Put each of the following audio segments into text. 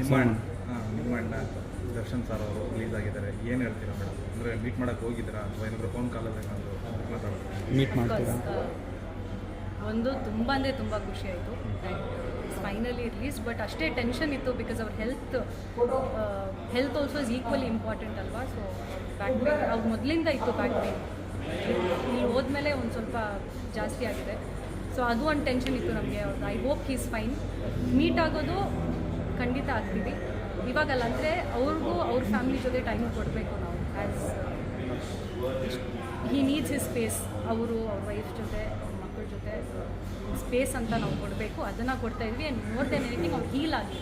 ನಿಮ್ಮ ಸೋಮಣ್ಣ. ಹಾಂ ನಿಮ್ಮ ಅಣ್ಣ ದರ್ಶನ್ ಸರ್ ಅವರು ರಿಲೀಸ್ ಆಗಿದ್ದಾರೆ. ಏನು ಹೇಳ್ತೀರಾ ಮೇಡಮ್ ಅಂದರೆ ಮೀಟ್ ಮಾಡೋಕ್ಕೆ ಹೋಗಿದ್ದೀರಾ ಅಥವಾ ಏನಾದರೂ ಫೋನ್ ಕಾಲಲ್ಲಿ ಏನಾದರೂ ಮಾತಾಡ್ತೀರಾ ಮೀಟ್ ಮಾಡ್ತೀರಾ? ಒಂದು ತುಂಬ ಅಂದರೆ ತುಂಬ ಖುಷಿ ಆಯಿತು. ಫೈನಲಿ ರಿಲೀಸ್ ಬಟ್ ಅಷ್ಟೇ ಟೆನ್ಷನ್ ಇತ್ತು ಬಿಕಾಸ್ ಅವ್ರ health health also is equally important ಅಲ್ವಾ? ಸೊ ಬ್ಯಾಕ್ ಪೇನ್ ಅವ್ರು ಮೊದಲಿಂದ ಇತ್ತು ಬ್ಯಾಕ್ ಪೇನ್ ಇಲ್ಲಿ ಹೋದ್ಮೇಲೆ ಒಂದು ಸ್ವಲ್ಪ ಜಾಸ್ತಿ ಆಗಿದೆ. ಸೊ ಅದು ಒಂದು ಟೆನ್ಷನ್ ಇತ್ತು ನಮಗೆ. I hope he's fine meet ಆಗೋದು ಖಂಡಿತ ಆಗ್ತೀವಿ. ಇವಾಗಲ್ಲ ಅಂದರೆ ಅವ್ರಿಗೂ ಅವ್ರ ಫ್ಯಾಮಿಲಿ ಜೊತೆ ಟೈಮ್ ಕೊಡಬೇಕು ನಾವು as he needs his space ಅವರು ಅವ್ರ ವೈಫ್ ಜೊತೆ ಮಕ್ಕಳ ಜೊತೆ ಸ್ಪೇಸ್ ಅಂತ ನಾವು ಕೊಡಬೇಕು. ಅದನ್ನು ಕೊಡ್ತಾ ಇದ್ವಿ. ಆ್ಯಂಡ್ ಮೋರ್ ದೆನ್ ಎನಿಥಿಂಗ್ ಅವ್ರು ಹೀಲ್ ಆಗಿ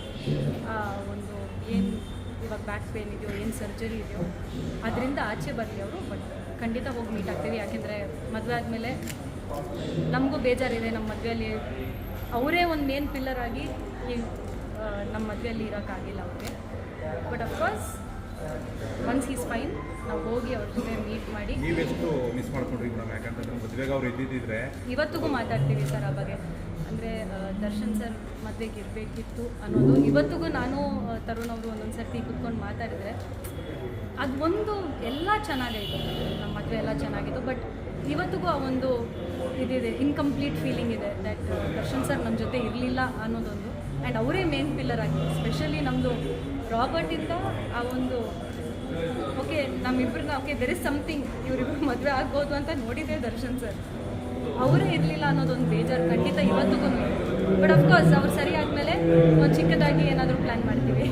ಒಂದು ಏನು ಇವಾಗ ಬ್ಯಾಕ್ ಪೇನ್ ಇದೆಯೋ, ಏನು ಸರ್ಜರಿ ಇದೆಯೋ, ಅದರಿಂದ ಆಚೆ ಬರಲಿ ಅವರು. ಬಟ್ ಖಂಡಿತ ಹೋಗಿ ಮೀಟ್ ಆಗ್ತೀವಿ. ಯಾಕೆಂದರೆ ಮದುವೆ ಆದಮೇಲೆ ನಮಗೂ ಬೇಜಾರಿದೆ. ನಮ್ಮ ಮದುವೆಯಲ್ಲಿ ಅವರೇ ಒಂದು ಮೇನ್ ಪಿಲ್ಲರ್ ಆಗಿ ನಮ್ಮ ಮದುವೆಯಲ್ಲಿ ಇರೋಕ್ಕಾಗಿಲ್ಲ ಅವ್ರಿಗೆ. But of course once is fine ನಾವು ಹೋಗಿ ಅವ್ರ ಜೊತೆ ಮೀಟ್ ಮಾಡಿ. ನೀವೆಷ್ಟು ಮಿಸ್ ಮಾಡ್ಕೊಂಡ್ರಿ ಮೇಡಮ್? ಯಾಕಂತಂದ್ರೆ ಮದುವೆಗೆ ಅವ್ರು ಇದ್ದಿದ್ದಿದ್ರೆ ಇವತ್ತಿಗೂ ಮಾತಾಡ್ತೀವಿ ಸರ್ ಆ ಬಗ್ಗೆ. ಅಂದರೆ ದರ್ಶನ್ ಸರ್ ಮದುವೆಗೆ ಇರಬೇಕಿತ್ತು ಅನ್ನೋದು. ಇವತ್ತಿಗೂ ನಾನು ತರುಣ್ ಅವರು ಒಂದೊಂದು ಸರ್ತಿ ಕುತ್ಕೊಂಡು ಮಾತಾಡಿದ್ರೆ ಅದು ಒಂದು ಎಲ್ಲ ಚೆನ್ನಾಗಾಯಿತು ನಮ್ಮ ಮದುವೆ ಎಲ್ಲ ಚೆನ್ನಾಗಿತ್ತು. ಬಟ್ ಇವತ್ತಿಗೂ ಆ ಒಂದು ಇದಿದೆ ಇನ್ಕಂಪ್ಲೀಟ್ ಫೀಲಿಂಗ್ ಇದೆ ದ್ಯಾಟ್ ದರ್ಶನ್ ಸರ್ ನಮ್ಮ ಜೊತೆ ಇರಲಿಲ್ಲ ಅನ್ನೋದೊಂದು. ಆ್ಯಂಡ್ ಅವರೇ ಮೇನ್ ಪಿಲ್ಲರ್ ಆಗಿ ಸ್ಪೆಷಲಿ ನಮ್ಮದು ರಾಬರ್ಟಿಂದ ಆ ಒಂದು ಓಕೆ ನಮ್ಮಿಬ್ಬರನ್ನ ಓಕೆ ದೆರ್ ಇಸ್ ಸಮಥಿಂಗ್ ಇವರಿಬ್ಬರು ಮದುವೆ ಆಗ್ಬೋದು ಅಂತ ನೋಡಿದೆ ದರ್ಶನ್ ಸರ್ ಅವರೇ ಇರಲಿಲ್ಲ ಅನ್ನೋದೊಂದು ಬೇಜಾರು, ಖಂಡಿತ ಇವತ್ತಿಗೂ ಬಟ್ ಅಫ್ಕೋರ್ಸ್ ಅವ್ರು ಸರಿ ಆದಮೇಲೆ ಒಂದು ಚಿಕ್ಕದಾಗಿ ಏನಾದರೂ ಪ್ಲ್ಯಾನ್ ಮಾಡ್ತೀವಿ.